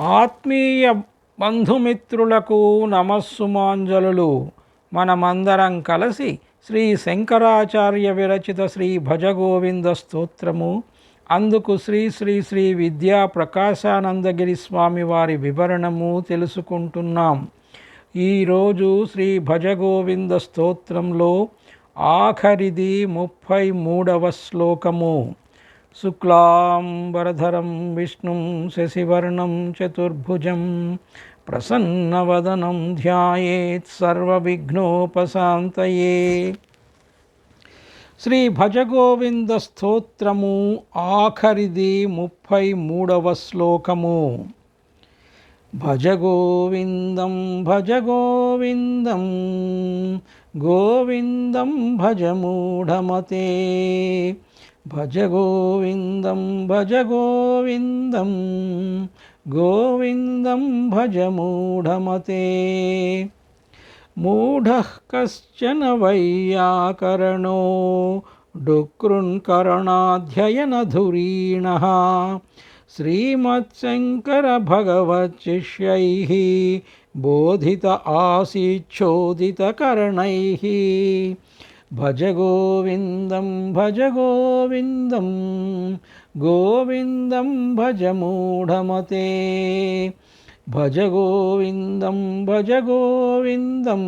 ఆత్మీయ బంధుమిత్రులకు నమస్సుమాంజలులు. మనమందరం కలిసి శ్రీ శంకరాచార్య విరచిత శ్రీ భజగోవింద స్తోత్రము. అందుకు శ్రీ శ్రీ శ్రీ విద్యా ప్రకాశానందగిరి స్వామి వారి వివరణము తెలుసుకుంటున్నాం. ఈరోజు శ్రీ భజగోవింద స్తోత్రంలో ఆఖరిది ముప్పై మూడవ శ్లోకము. శుక్లాంబరధరం విష్ణుం శశివర్ణం చతుర్భుజం ప్రసన్నవదనం ధ్యాయేత్ సర్వవిఘ్నోపశాంతయే. శ్రీ భజగోవింద స్తోత్రము ఆఖరిది ముప్పై మూడవ శ్లోకము. భజగోవిందం భజగోవిందం గోవిందం భజమూఢమతే. భజ మూఢమతే భజ గోవిందం భజ గోవిందం గోవిందం భజ మూఢమతే మూఢ కశ్చన వైయాకరణో డుక్రున్కరణాధ్యయనధురీణ श्रीमत्शङ्करभगवच्छिष्यैः बोधित आसीच्छोदितकर्णैः भज गोविन्दं भज गोविन्दं गोविन्दं भज मूढमते भज गोविन्दं भज गोविन्दं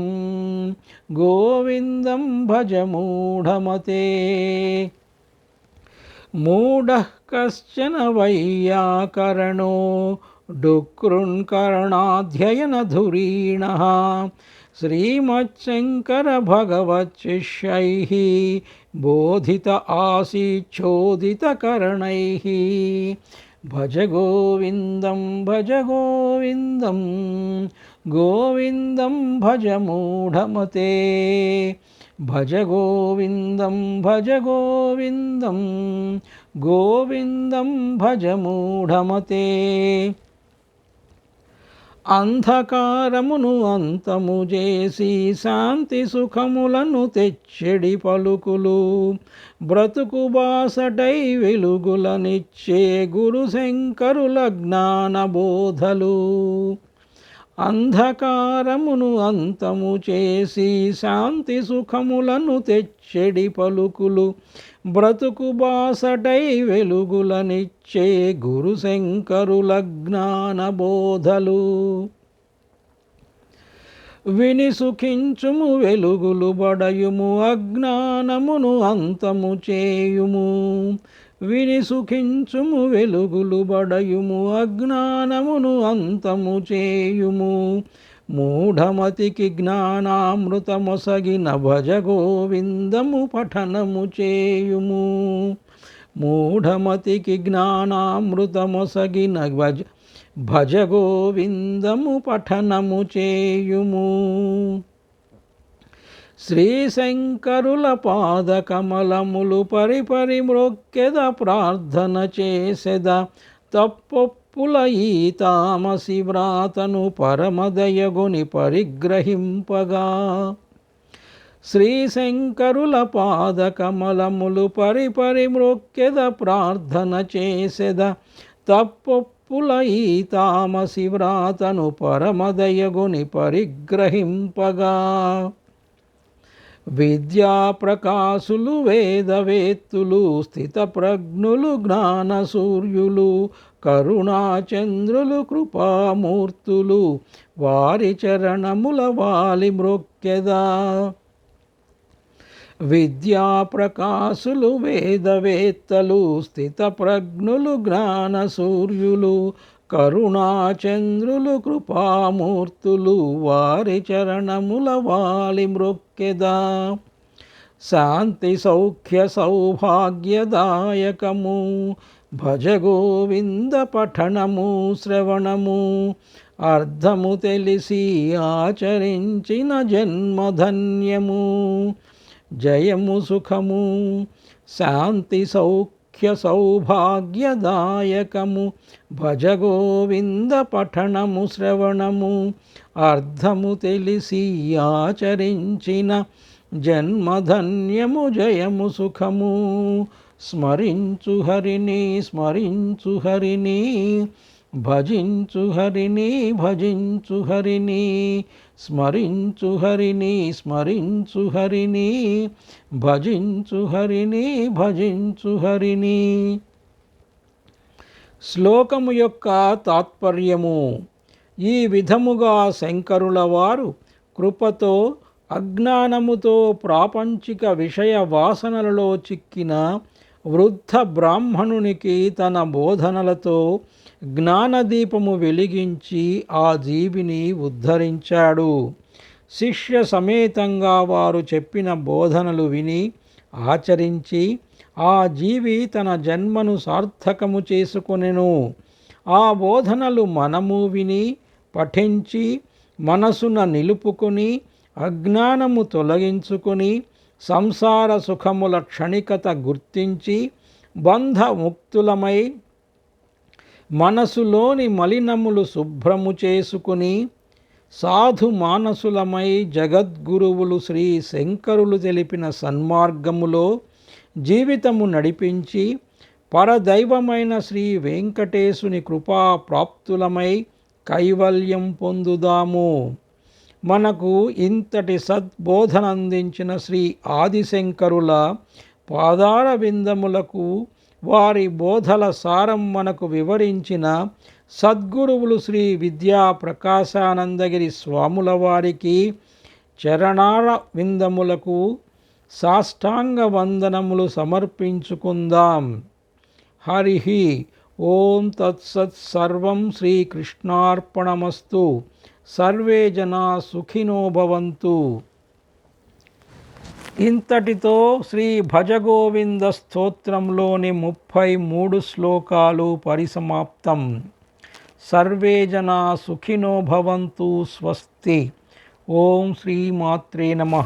गोविन्दं भज मूढमते मूढः कश्चन वैयाकरणो डुक्रुण्करणाध्ययनधुरीणः श्रीमच्छङ्करभगवच्छिष्यैः बोधित आसीच्छोदितकरणैः। भज गोविन्दं भज गोविन्दं गोविन्दं भज मूढमते। भज गोविन्दं भज गोविन्दं गोविन्दं भज मूढमते। అంధకారమును అంతము చేసి శాంతి సుఖములను తెచ్చెడి పలుకులు. బ్రతుకు బాసటై వెలుగులనిచ్చే గురు శంకరుల జ్ఞానబోధలు అంధకారమును అంతము చేసి శాంతి సుఖములను తెచ్చెడి పలుకులు. బ్రతుకు బాసటై వెలుగులనిచ్చే గురు శంకరుల జ్ఞానబోధలు విని సుఖించుము వెలుగులు బడయుము అజ్ఞానమును అంతము చేయుము. విని సుఖించుము వెలుగులు బడయుము అజ్ఞానమును అంతము చేయుము. మూఢమతికి జ్ఞానామృతమొసగిన భజ గోవిందము పఠనము చేయుము. మూఢమతికి జ్ఞానామృతమొసగిన భజ భజ గోవిందము పఠనము చేయుము. శ్రీశంకరుల పాదకమలములు పరిపరి మ్రొక్కెద ప్రార్థన చేసెద తప్పొప్పుల ఈ తామసి వ్రాతను పరమదయగుని పరిగ్రహింపగా. శ్రీశంకరుల పాదకమలములు పరిపరి మృక్కెద ప్రార్థన చేసెద. తప్పొప్పుల ఈ తామసి వ్రాతను పరమదయగుని పరిగ్రహింపగా. విద్యాప్రకాశులు వేదవేత్తులు స్థితప్రజ్ఞులు జ్ఞాన సూర్యులు కరుణాచంద్రులు కృపామూర్తులు వారి చరణముల వాలి మ్రొక్కెదా. విద్యా ప్రకాశులు వేదవేత్తలు స్థితప్రజ్ఞులు జ్ఞాన సూర్యులు కరుణాచంద్రులు కృపామూర్తులు వారి చరణముల వాలి మృక్కెదా శాంతి సౌఖ్య సౌభాగ్యదాయకము భజ గోవింద పఠనము శ్రవణము అర్థము తెలిసి ఆచరించిన జన్మధన్యము. జయము సుఖము శాంతి సౌఖ్య సౌభాగ్యదాయకము. భజ గోవింద పఠనము శ్రవణము అర్థము తెలిసి ఆచరించిన జన్మధన్యము జయము సుఖము. స్మరించు హరిని స్మరించు హరిని భజించు హరిని భజించు హరిని స్మరించు హరిని స్మరించు హరిని భజించు హరిని భజించు హరిని. శ్లోకము యొక్క తాత్పర్యము ఈ విధముగా శంకరుల వారు కృపతో అజ్ఞానముతో ప్రాపంచిక విషయ వాసనలలో చిక్కిన వృద్ధ బ్రాహ్మణునికి తన బోధనలతో జ్ఞానదీపము వెలిగించి ఆ జీవిని ఉద్ధరించాడు. శిష్య సమేతంగా వారు చెప్పిన బోధనలు విని ఆచరించి ఆ జీవి తన జన్మను సార్థకము చేసుకొనెను. ఆ బోధనలు మనము విని పఠించి మనసున నిలుపుకొని అజ్ఞానము తొలగించుకొని సంసార సుఖముల క్షణికత గుర్తించి బంధముక్తులమై మనసులోని మలినములు శుభ్రము చేసుకుని సాధు మానసులమై జగద్గురువులు శ్రీ శంకరులు తెలిపిన సన్మార్గములో జీవితము నడిపించి పరదైవమైన శ్రీ వెంకటేశుని కృపా ప్రాప్తులమై కైవల్యం పొందుదాము. మనకు ఇంతటి సద్బోధన అందించిన శ్రీ ఆదిశంకరుల పాదార విందములకు వారి బోధల సారం మనకు వివరించిన సద్గురువులు శ్రీ విద్యా ప్రకాశానందగిరి స్వాముల వారికి చరణార విందములకు సాష్టాంగ వందనములు సమర్పించుకుందాం. హరి ఓం తత్సత్ సర్వం శ్రీకృష్ణార్పణమస్తు సర్వే జనా సుఖినో భవంతు. ఇంతటితో శ్రీ భజగోవింద స్తోత్రంలోని ముప్పై మూడు శ్లోకాలు పరిసమాప్తం. సర్వే జనా సుఖినో భవంతు స్వస్తి. ఓం శ్రీమాత్రే నమ.